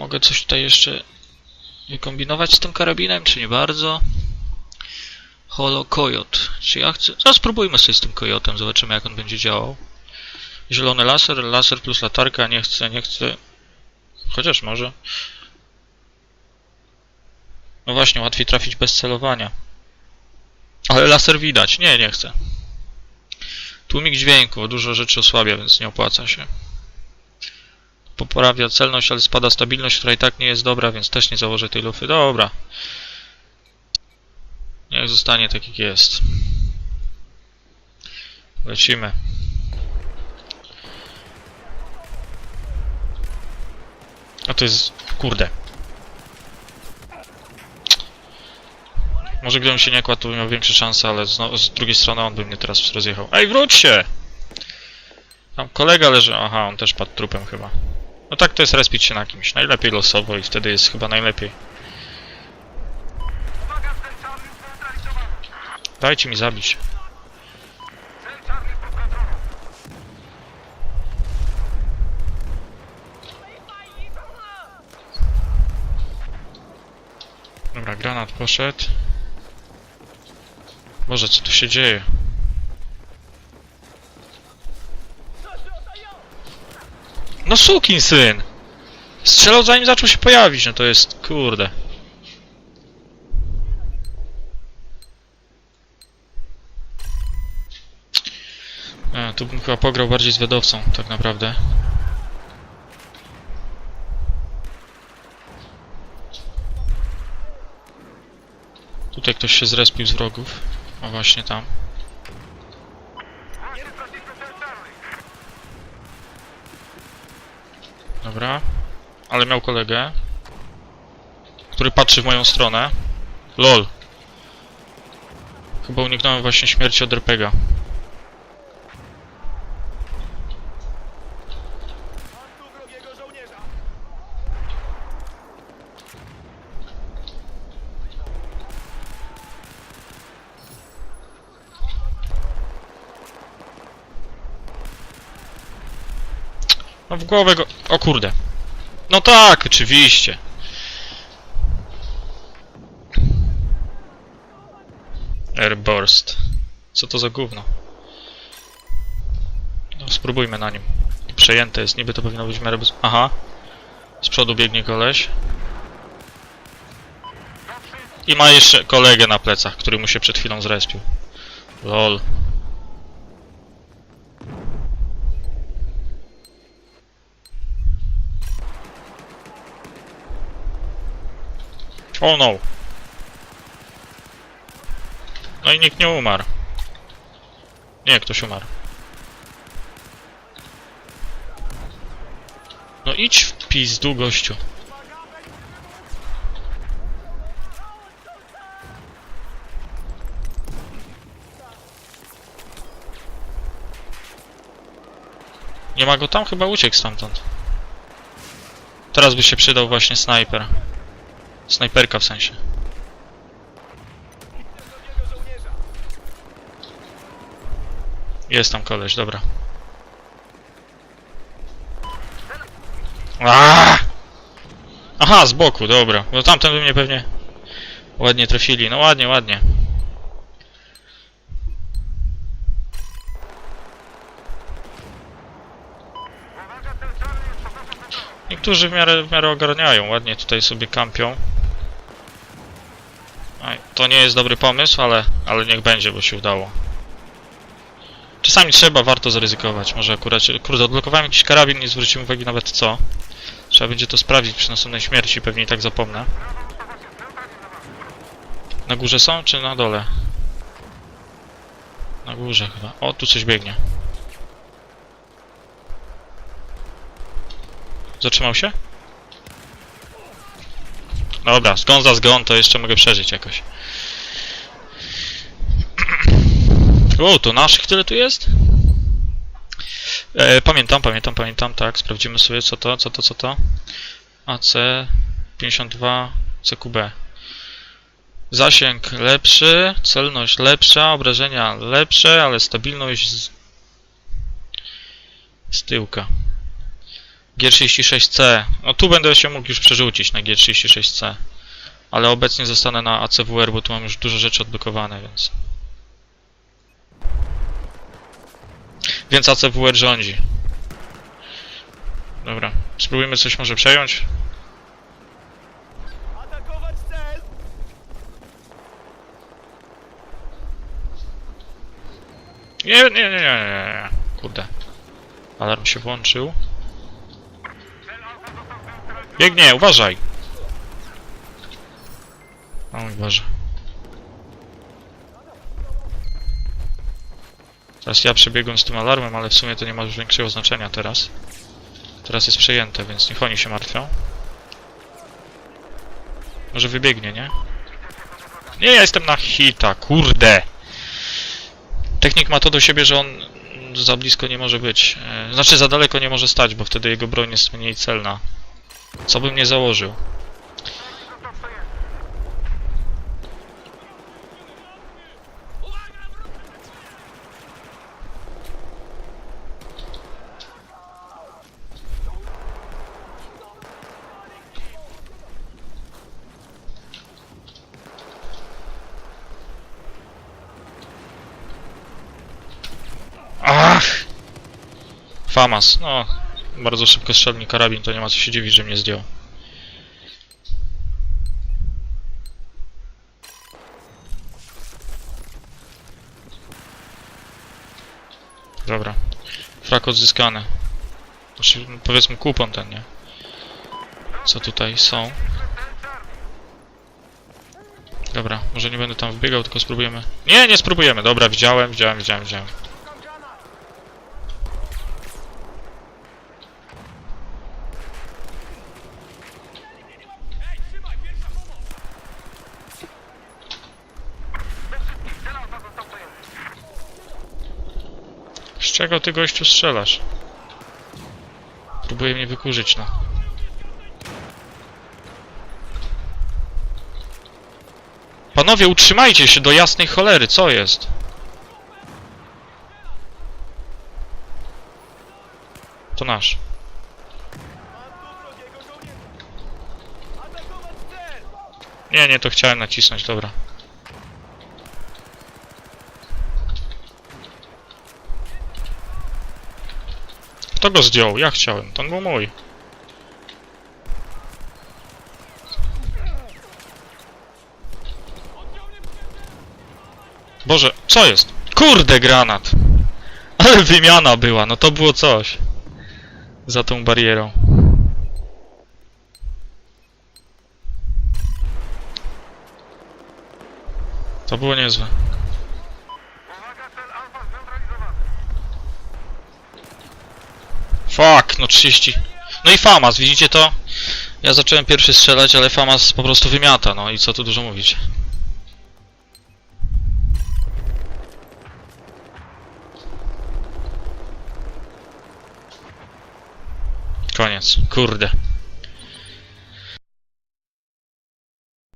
mogę coś tutaj jeszcze wykombinować z tym karabinem, czy nie bardzo? Holo Coyot. Czy ja chcę... No spróbujmy sobie z tym Coyotem, zobaczymy jak on będzie działał. Zielony laser, laser plus latarka, nie chcę, nie chcę... Chociaż może... No właśnie, łatwiej trafić bez celowania. Ale laser widać. Nie, nie chcę. Tłumik dźwięku. Dużo rzeczy osłabia, więc nie opłaca się. Poprawia celność, ale spada stabilność, która i tak nie jest dobra, więc też nie założę tej lufy. Dobra. Niech zostanie tak jak jest. Lecimy. A to jest... Kurde. Może gdybym się nie kładł, to bym miał większe szanse, ale z, z drugiej strony on by mnie teraz rozjechał. Ej, wróć się! Tam kolega leży... Aha, on też padł trupem chyba. No tak to jest respić się na kimś. Najlepiej losowo i wtedy jest chyba najlepiej. Dajcie mi zabić. Dobra, granat poszedł. Boże, co tu się dzieje? No sukin syn! Strzelał zanim zaczął się pojawić, no to jest... kurde. A, tu bym chyba pograł bardziej z wiadowcą, tak naprawdę. Tutaj ktoś się zrespił z wrogów. O właśnie tam. Dobra. Ale miał kolegę. Który patrzy w moją stronę. LOL. Chyba uniknąłem właśnie śmierci od RPGa. No w głowę go... O kurde. No tak, oczywiście. Airburst. Co to za gówno? No, spróbujmy na nim. Przejęte jest, niby to powinno być w miarę bez... Aha. Z przodu biegnie koleś. I ma jeszcze kolegę na plecach, który mu się przed chwilą zrespił. Lol. Oh no. No i nikt nie umarł. Nie, ktoś umarł. No idź w pizdu, gościu. Nie ma go tam? Chyba uciekł stamtąd. Teraz by się przydał właśnie snajper. Snajperka w sensie. Jest tam koleś, dobra. Aaaa! Aha, z boku, dobra. No tamten by mnie pewnie ładnie trafili. No ładnie, ładnie. Niektórzy w miarę, w miarę ogarniają, ładnie tutaj sobie kampią. To nie jest dobry pomysł, ale, ale niech będzie, bo się udało. Czasami trzeba, warto zaryzykować. Może akurat, kurde, odblokowałem jakiś karabin, nie zwróciłem uwagi nawet co. Trzeba będzie to sprawdzić przy następnej śmierci, pewnie i tak zapomnę. Na górze są, czy na dole? Na górze chyba. O, tu coś biegnie. Zatrzymał się? Dobra, zgon za zgon, to jeszcze mogę przeżyć jakoś. O, to naszych tyle tu jest? E, pamiętam, pamiętam, pamiętam, tak, sprawdzimy sobie co to, co to, co to. AC 52 CQB. Zasięg lepszy, celność lepsza, obrażenia lepsze, ale stabilność z, z tyłka. G36C. No tu będę się mógł już przerzucić na G36C. Ale obecnie zostanę na ACWR, bo tu mam już dużo rzeczy odblokowane, więc... Więc ACWR rządzi. Dobra, spróbujmy coś może przejąć. Nie, nie, nie, nie, nie. Kurde. Alarm się włączył. Biegnie, uważaj! O mój Boże. Teraz ja przebiegłem z tym alarmem, ale w sumie to nie ma już większego znaczenia teraz. Teraz jest przejęte, więc niech oni się martwią. Może wybiegnie, nie? Nie, ja jestem na hita, kurde! Technik ma to do siebie, że on za blisko nie może być. E, Znaczy za daleko nie może stać, bo wtedy jego broń jest mniej celna. Co bym nie założył. Famas, no. Bardzo szybko strzelny karabin, to nie ma co się dziwić, że mnie zdjął. Dobra. Frak odzyskany. Znaczy, powiedzmy kupon ten, nie? Co tutaj są? Dobra, może nie będę tam wbiegał, tylko spróbujemy. Nie, nie spróbujemy. Dobra, widziałem, widziałem, widziałem, widziałem. Czego ty gościu strzelasz? Próbuje mnie wykurzyć, no. Panowie, utrzymajcie się do jasnej cholery, co jest? To nasz. Nie, nie, to chciałem nacisnąć, dobra. Kto go zdjął? Ja chciałem, to był mój. Boże, co jest? Kurde, granat! Ale wymiana była, no to było coś. Za tą barierą. To było niezłe. 30. No i Famas, widzicie to? Ja zacząłem pierwszy strzelać, ale Famas po prostu wymiata, no i co tu dużo mówić. Koniec, kurde.